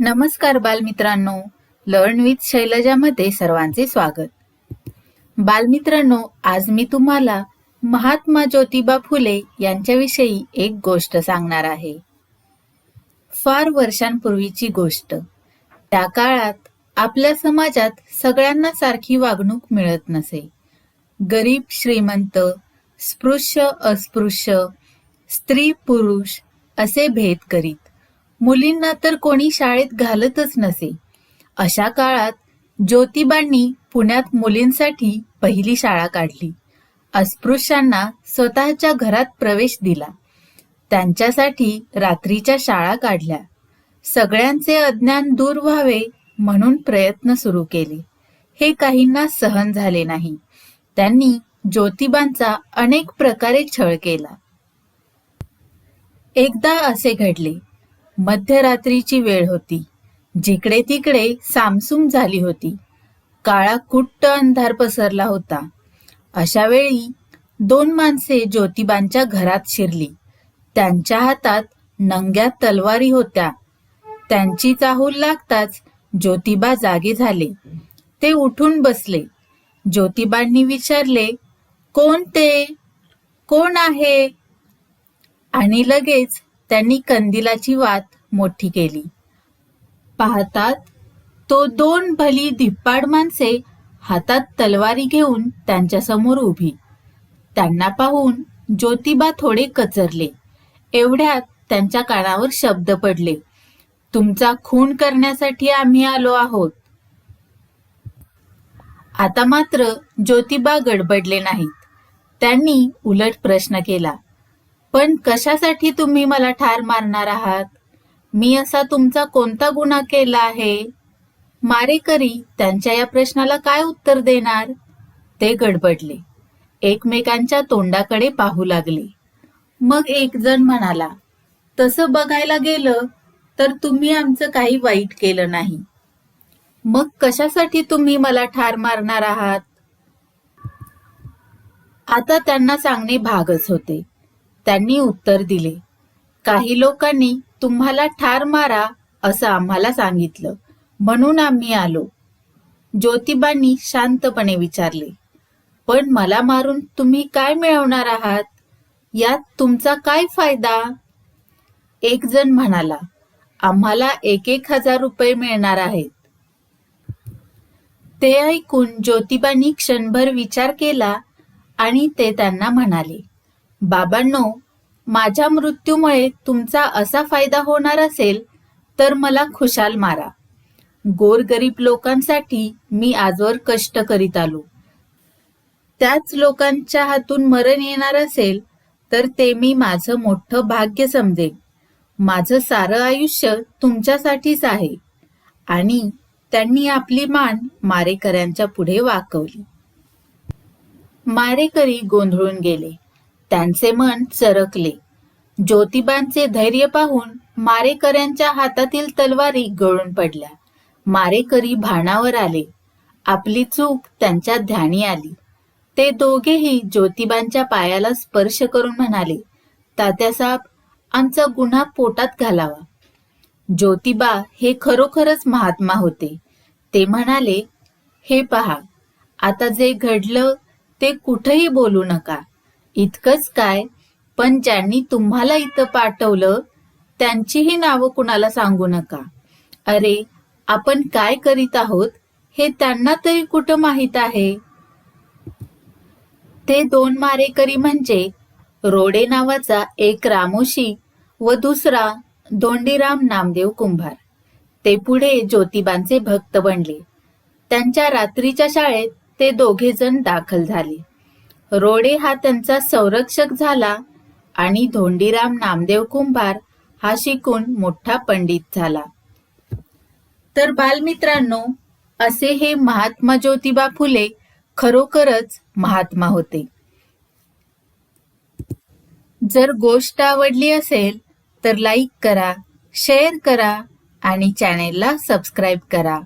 नमस्कार बालमित्रांनो. Learn with शैलजामध्ये सर्वांचे स्वागत. बालमित्रांनो आज मी तुम्हाला महात्मा ज्योतिबा फुले यांच्याविषयी एक गोष्ट सांगणार आहे. फार वर्षांपूर्वीची गोष्ट. त्या काळात आपल्या समाजात सगळ्यांना सारखी वागणूक मिळत नसे. गरीब श्रीमंत स्पृश्य अस्पृश्य स्त्री पुरुष असे भेद करीत. मुलींना तर कोणी शाळेत घालतच नसे. अशा काळात ज्योतिबांनी पुण्यात मुलींसाठी पहिली शाळा काढली. अस्पृश्यांना स्वतःच्या घरात प्रवेश दिला. त्यांच्यासाठी रात्रीच्या शाळा काढल्या. सगळ्यांचे अज्ञान दूर व्हावे म्हणून प्रयत्न सुरू केले. हे काहींना सहन झाले नाही. त्यांनी ज्योतिबांचा अनेक प्रकारे छळ केला. एकदा असे घडले. मध्यरात्रीची वेळ होती. जिकडे तिकडे सामसूम झाली होती. काळा कुट्ट अंधार पसरला होता. अशा वेळी दोन माणसे ज्योतिबांच्या घरात शिरली. त्यांच्या हातात नंग्या तलवारी होत्या. त्यांची चाहूल लागताच ज्योतिबा जागे झाले. ते उठून बसले. ज्योतिबांनी विचारले कोण ते? कोण आहे? आणि लगेच त्यांनी कंदिलाची वात मोठी केली. पाहतात तो दोन भली धिप्पाड माणसे हातात तलवारी घेऊन त्यांच्यासमोर उभी. त्यांना पाहून ज्योतिबा थोडे कचरले. एवढ्यात त्यांच्या कानावर शब्द पडले. तुमचा खून करण्यासाठी आम्ही आलो आहोत. आता मात्र ज्योतिबा गडबडले नाहीत. त्यांनी उलट प्रश्न केला पण कशासाठी तुम्ही मला ठार मारणार आहात? मी असा तुमचा कोणता गुन्हा केला आहे? मारेकरी त्यांच्या या प्रश्नाला काय उत्तर देणार? ते गडबडले. एकमेकांच्या तोंडाकडे पाहू लागले. मग एक जण म्हणाला तसं बघायला गेलं तर तुम्ही आमचं काही वाईट केलं नाही. मग कशासाठी तुम्ही मला ठार मारणार आहात? आता त्यांना सांगणे भागच होते. त्यांनी उत्तर दिले काही लोकांनी तुम्हाला ठार मारा असं आम्हाला सांगितलं. म्हणून आम्ही आलो. ज्योतिबांनी शांतपणे विचारले पण मला मारून तुम्ही काय मिळवणार आहात? यात तुमचा काय फायदा? एक जण म्हणाला आम्हाला एक एक हजार रुपये मिळणार आहेत. ते ऐकून ज्योतिबांनी क्षणभर विचार केला आणि ते त्यांना म्हणाले बाबांनो माझ्या मृत्यूमुळे तुमचा असा फायदा होणार असेल तर मला खुशाल मारा. गोरगरीब लोकांसाठी मी आजवर कष्ट करीत आलो. त्याच लोकांच्या हातून मरण येणार असेल तर ते मी माझं मोठं भाग्य समजेन. माझं सारं आयुष्य तुमच्यासाठीच आहे. आणि त्यांनी आपली मान मारेकऱ्यांच्या पुढे वाकवली. मारेकरी गोंधळून गेले. त्यांचे मन चरकले. ज्योतिबांचे धैर्य पाहून मारेकऱ्यांच्या हातातील तलवारी गळून पडल्या. मारेकरी भाणावर आले. आपली चूक त्यांच्या ध्यानी आली. ते दोघेही ज्योतिबांच्या पायाला स्पर्श करून म्हणाले तात्यासाहेब आमचा गुन्हा पोटात घालावा. ज्योतिबा हे खरोखरच महात्मा होते. ते म्हणाले हे पहा आता जे घडलं ते कुठेही बोलू नका. इतकंच काय? पण ज्यांनी तुम्हाला इथं पाठवलं त्यांचीही नावं कुणाला सांगू नका. अरे आपण काय करीत आहोत हे त्यांना तरी कुठं माहीत आहे? ते दोन मारेकरी म्हणजे रोडे नावाचा एक रामोशी व दुसरा दोंडीराम नामदेव कुंभार. ते पुढे ज्योतिबांचे भक्त बनले. त्यांच्या रात्रीच्या शाळेत ते दोघे जण दाखल झाले. रोडे हा त्यांचा संरक्षक झाला आणि धोंडीराम नामदेव कुंभार हा शिकून मोठा पंडित झाला. तर बालमित्रांनो असे हे महात्मा ज्योतिबा फुले खरोखरच महात्मा होते. जर गोष्ट आवडली असेल तर लाईक करा शेअर करा आणि चॅनेलला सबस्क्राईब करा.